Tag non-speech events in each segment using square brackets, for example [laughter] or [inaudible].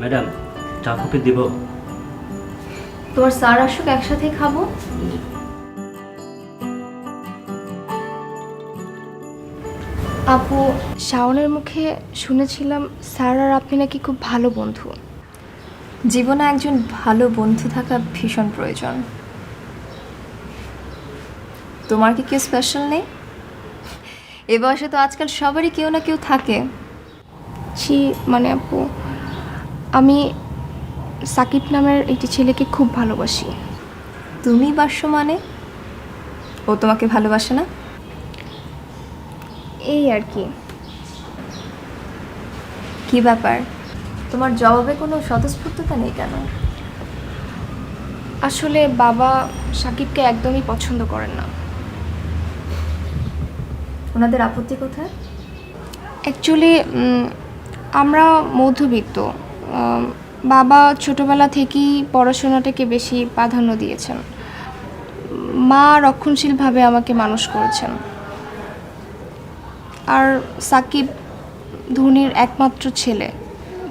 Madam চা coffee দিব। তোমার স্যার আসুক একসাথে খাব। আপু শাওনের মুখে শুনেছিলাম স্যার আর আপনি নাকি খুব ভালো বন্ধু। জীবনে একজন ভালো বন্ধু থাকা ভীষণ প্রয়োজন। তোমার কি কেউ স্পেশাল নেই? এ বয়সে তো আজকাল সবারই কেউ না কেউ থাকে। ছি মানে আপু আমি সাকিব নামের একটি ছেলেকে খুব ভালোবাসি। তুমি বাস্য মানে? ও তোমাকে ভালোবাসে না? এই আর কি। কি ব্যাপার? তোমার জবাবে কোনো স্বতঃস্ফূর্ততা নেই কেন? আসলে বাবা সাকিবকে একদমই পছন্দ করেন না। ওনাদের আপত্তি কোথায়? অ্যাকচুয়ালি আমরা মধ্যবিত্ত। বাবা ছোটবেলা থেকেই পড়াশোনাটাকে বেশি প্রাধান্য দিয়েছেন। মা রক্ষণশীলভাবে আমাকে মানুষ করেছেন। আর সাকিব ধোনির একমাত্র ছেলে,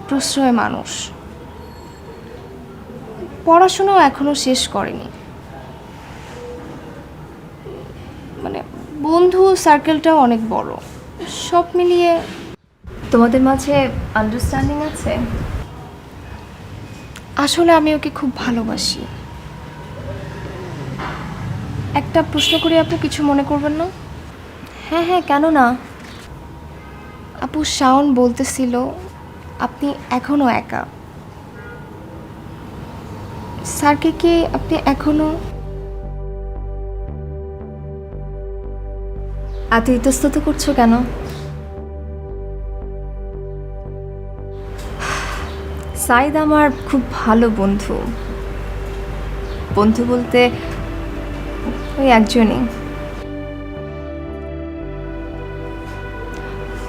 প্রশ্রয় মানুষ। পড়াশোনাও এখনও শেষ করেনি। মানে বন্ধু সার্কেলটাও অনেক বড়। সব মিলিয়ে তোমাদের মাঝে আন্ডারস্ট্যান্ডিং আছে? আসলে আমি ওকে খুব ভালোবাসি। একটা প্রশ্ন করি আপু কিছু মনে করবেন না? হ্যাঁ হ্যাঁ কেন না? আপু শাওন বলতেছিল আপনি এখনও একা। স্যারকে কি আপনি এখনও? এত ইতস্তত করছ কেন? সাইদ আমার খুব ভালো বন্ধু। বন্ধু বলতে ওই একজনই।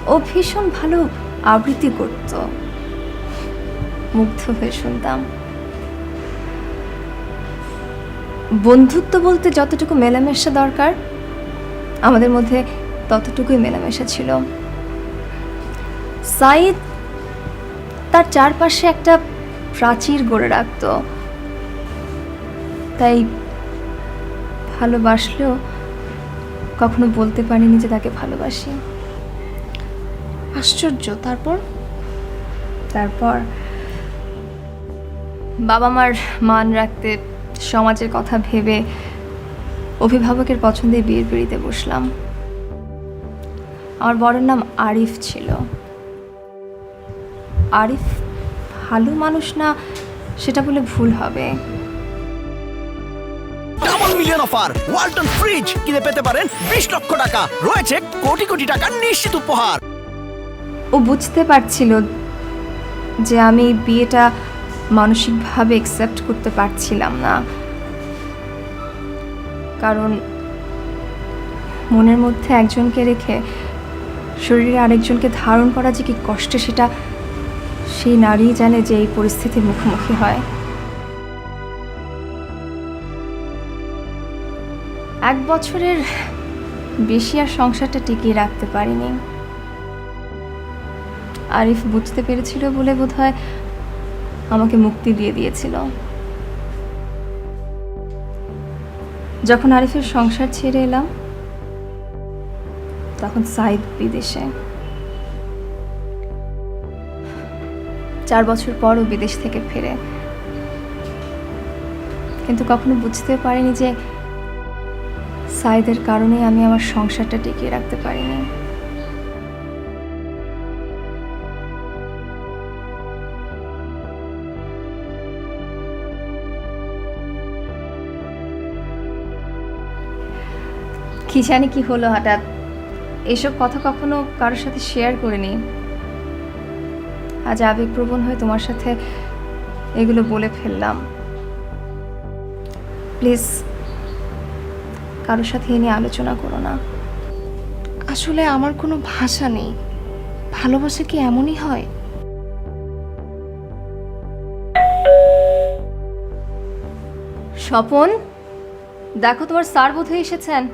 ও ভীষণ ভালো আবৃত্তি করত। মুগ্ধ হয়ে শুনতাম। বন্ধুত্ব বলতে যতটুকু মেলামেশা দরকার, আমাদের মধ্যে ততটুকুই মেলামেশা ছিল। সাইদ তার চারপাশে একটা প্রাচীর গড়ে রাখত। তাই ভালোবাসলেও কখনো বলতে পারিনি যে তাকে ভালোবাসি। আশ্চর্য তারপর? তারপর বাবা মার মান রাখতে সমাজের কথা ভেবে অভিভাবকের পছন্দে বিয়ের পিড়িতে বসলাম। আমার বড়ের নাম আরিফ ছিল। আরিফ ভালো মানুষ না সেটা বলে ভুল হবে। Double million offer Walton fridge কিনে পেতে পারেন বিশ লক্ষ টাকা। রয়েছে কোটি কোটি টাকার নিশ্চিত উপহার। ও বুঝতে পারছিল যে আমি বিয়েটা মানসিকভাবে একসেপ্ট করতে পারছিলাম না। কারণ মনের মধ্যে একজনকে রেখে শরীরে আরেকজনকে ধারণ করা যে কি কষ্টে সেটা সেই নারী জানে যে এই পরিস্থিতির মুখোমুখি হয়। এক বছরের বেশি আর সংসারটা টিকিয়ে রাখতে পারিনি। আরিফ বুঝতে পেরেছিল বলে বোধ হয় আমাকে মুক্তি দিয়ে দিয়েছিল। যখন আরিফের সংসার ছেড়ে এলাম, তখন সাইদ বিদেশে। চার বছর পরও বিদেশ থেকে ফেরে। কিন্তু কখনো বুঝতে পারিনি যে সাইদের কারণে আমি আমার সংসারটা টিকিয়ে রাখতে পারিনি। কি জানি কি হলো হঠাৎ। এসব কথা কখনো কারোর সাথে শেয়ার করিনি। আজ আবেগপ্রবণ হয়ে তোমার সাথে এগুলো বলে ফেললাম। প্লিজ কারোর সাথে এ নিয়ে আলোচনা করো না। আসলে আমার কোনো ভাষা নেই। ভালোবাসা কি এমনই হয়? স্বপন দেখো তোমার স্যার বোধ হয়ে এসেছেন।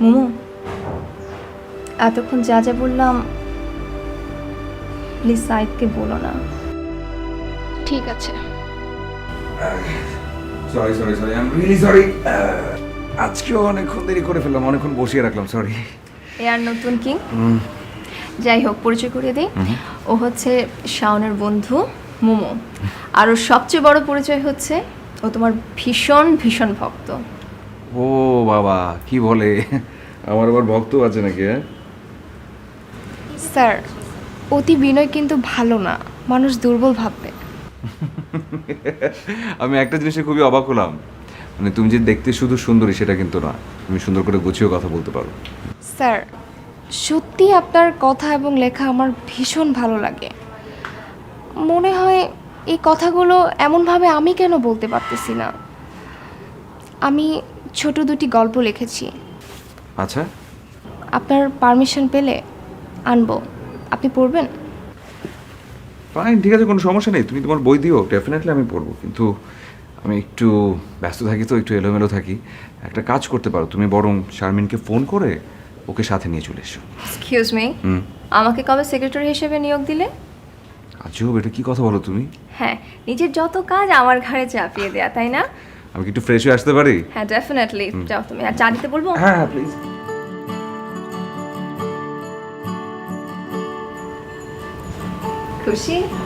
মুমু। এতক্ষণ যা যা বললাম প্লিজ সাইদকে বলো না। ঠিক আছে। Sorry sorry sorry I am really sorry আজকেও অনেকক্ষণ দেরি করে ফেললাম অনেকক্ষণ বসিয়ে রাখলাম সরি এ আর নতুন কি? যাই হোক পরিচয় করিয়ে দিই। ও হচ্ছে শাওনের বন্ধু মোমো। আর ওর সবচেয়ে বড় পরিচয় হচ্ছে ও তোমার ভীষণ ভীষণ ভক্ত। ও বাবা কি বলে? আমার আবার ভক্ত আছে নাকি হ্যাঁ? স্যার অতি বিনয় কিন্তু ভালো না মানুষ দুর্বল ভাববে। [laughs] আমি একটা জিনিসে খুবই অবাক হলাম। মানে তুমি যে দেখতে শুধু সুন্দরী সেটা কিন্তু না তুমি সুন্দর করে গুছিয়েও কথা বলতে পারো। স্যার সত্যি আপনার কথা এবং লেখা আমার ভীষণ ভালো লাগে। মনে হয় এই কথাগুলো এমনভাবে আমি কেন বলতে পারতেছি না? আমি ছোট দুটি গল্প লিখেছি। আচ্ছা। আপনার পারমিশন পেলে আনব। আপনি পড়বেন? ফাইন ঠিক আছে কোনো সমস্যা নেই। তুমি তোমার বই দিও ডেফিনেটলি আমি পড়ব। কিন্তু আমি একটু ব্যস্ত থাকি তো একটু এলোমেলো থাকি। একটা কাজ করতে পারো তুমি বরং শারমিনকে ফোন করে ওকে সাথে নিয়ে চলে এসো। Excuse me hmm. আমাকে কবে সেক্রেটারি হিসেবে নিয়োগ দিলে? আজব এটা কি কথা বলো তুমি? হ্যাঁ নিজের যত কাজ আমার ঘাড়ে চাপিয়ে দেয়া তাই না? আমি কি একটু ফ্রেশ হয়ে আসতে পারি? হ্যাঁ ডেফিনেটলি যাও তুমি আর চা দিতে বলব? হ্যাঁ প্লিজ 有心。